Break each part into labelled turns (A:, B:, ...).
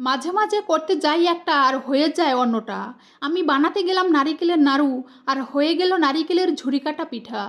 A: মাঝে মাঝে করতে যাই একটা আর হয়ে যায় অন্যটা। আমি বানাতে গেলাম নারিকেলের নাড়ু আর হয়ে গেল নারিকেলের ঝুরিকাটা পিঠা।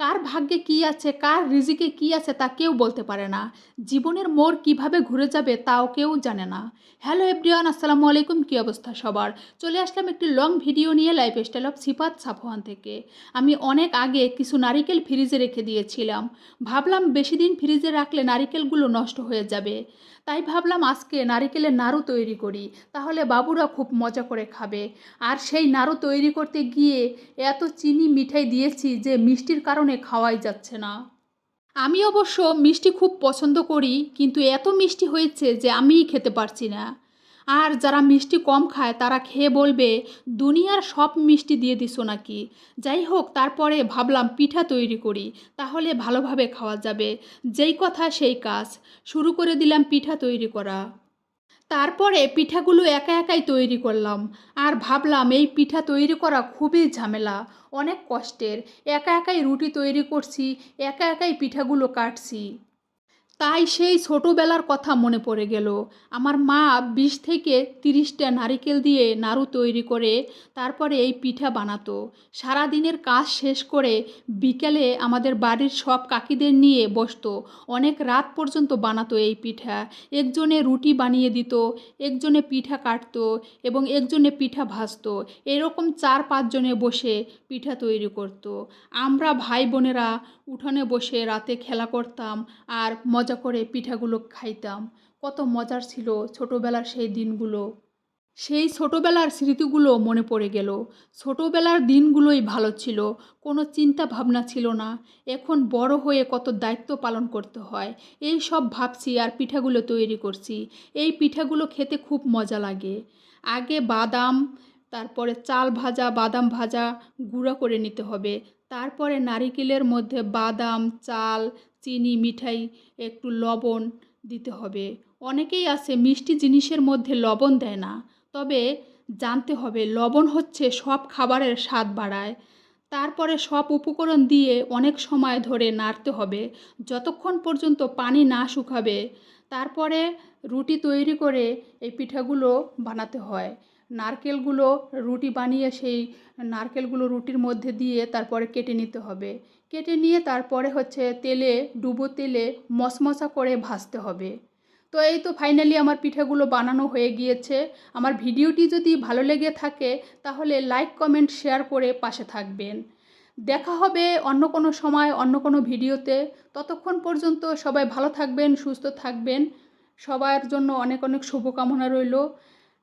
A: কার ভাগ্যে কি আছে, কার রিজিকে কি আছে তা কেউ বলতে পারে না। জীবনের মোড় কীভাবে ঘুরে যাবে তাও কেউ জানে না। হ্যালো এভরিওয়ান, আসসালামু আলাইকুম, কী অবস্থা সবার? চলে আসলাম একটি লং ভিডিও নিয়ে life style of Sipat Safwan থেকে। আমি অনেক আগে কিছু নারিকেল ফ্রিজে রেখে দিয়েছিলাম। ভাবলাম বেশি দিন ফ্রিজে রাখলে নারিকেলগুলো নষ্ট হয়ে যাবে। তাই ভাবলাম আজকে নারিকেলের নাড়ু তৈরি করি। তাহলে বাবুরা খুব মজা করে খাবে। আর সেই নাড়ু তৈরি করতে গিয়ে এত চিনি মিঠাই দিয়েছি যে মিষ্টির কারণে খাওয়াই যাচ্ছে না। আমি অবশ্য মিষ্টি খুব পছন্দ করি, কিন্তু এত মিষ্টি হয়েছে যে আমিই খেতে পারছি না। আর যারা মিষ্টি কম খায়, তারা খেয়ে বলবে, দুনিয়ার সব মিষ্টি দিয়ে দিছো নাকি? যাই হোক, তারপরে ভাবলাম পিঠা তৈরি করি, তাহলে ভালোভাবে খাওয়া যাবে। যেই কথা, সেই কাজ। শুরু করে দিলাম পিঠা তৈরি করা। তারপরে পিঠাগুলো একা একাই তৈরি করলাম। আর ভাবলাম এই পিঠা তৈরি করা খুবই ঝামেলা, অনেক কষ্টের। একা একাই রুটি তৈরি করছি, একা একাই পিঠাগুলো কাটছি। তাই সেই ছোটোবেলার কথা মনে পড়ে গেল। আমার মা বিশ থেকে তিরিশটা নারিকেল দিয়ে নাড়ু তৈরি করে তারপরে এই পিঠা বানাতো। সারাদিনের কাজ শেষ করে বিকেলে আমাদের বাড়ির সব কাকিদের নিয়ে বসতো। অনেক রাত পর্যন্ত বানাতো এই পিঠা। একজনে রুটি বানিয়ে দিত, একজনে পিঠা কাটতো এবং একজনে পিঠা ভাজতো। এরকম চার পাঁচজনে বসে পিঠা তৈরি করতো। আমরা ভাই বোনেরা উঠোনে বসে রাতে খেলা করতাম আর মজা করে পিঠাগুলো খাইতাম। কত মজার ছিল ছোটোবেলার সেই দিনগুলো। সেই ছোটোবেলার স্মৃতিগুলো মনে পড়ে গেল। ছোটোবেলার দিনগুলোই ভালো ছিল, কোনো চিন্তা ভাবনা ছিল না। এখন বড় হয়ে কত দায়িত্ব পালন করতে হয়। এই সব ভাবছি আর পিঠাগুলো তৈরি করছি। এই পিঠাগুলো খেতে খুব মজা লাগে। আগে বাদাম, তারপরে চাল ভাজা, বাদাম ভাজা গুঁড়া করে নিতে হবে। তারপরে নারিকেলের মধ্যে বাদাম, চাল চিনি, মিঠাই, একটু লবণ দিতে হবে। অনেকেই আছে মিষ্টি জিনিসের মধ্যে লবণ দেয় না। তবে জানতে হবে লবণ হচ্ছে সব খাবারের স্বাদ বাড়ায়। তারপরে সব উপকরণ দিয়ে অনেক সময় ধরে নাড়তে হবে। যতক্ষণ পর্যন্ত পানি না শুকাবে, তারপরে রুটি তৈরি করে এই পিঠাগুলো বানাতে হয়। নারকেলগুলো রুটি বানিয়ে সেই নারকেলগুলো রুটির মধ্যে দিয়ে তারপরে কেটে নিতে হবে। কেটে নিয়ে তারপরে হচ্ছে তেলে, ডুবো তেলে মশমশা করে ভাজতে হবে। তো এই তো ফাইনালি আমার পিঠেগুলো বানানো হয়ে গিয়েছে। আমার ভিডিওটি যদি ভালো লেগে থাকে তাহলে লাইক কমেন্ট শেয়ার করে পাশে থাকবেন। দেখা হবে অন্য কোনো সময়, অন্য কোনো ভিডিওতে। ততক্ষণ পর্যন্ত সবাই ভালো থাকবেন, সুস্থ থাকবেন। সবার জন্য অনেক অনেক শুভকামনা রইল।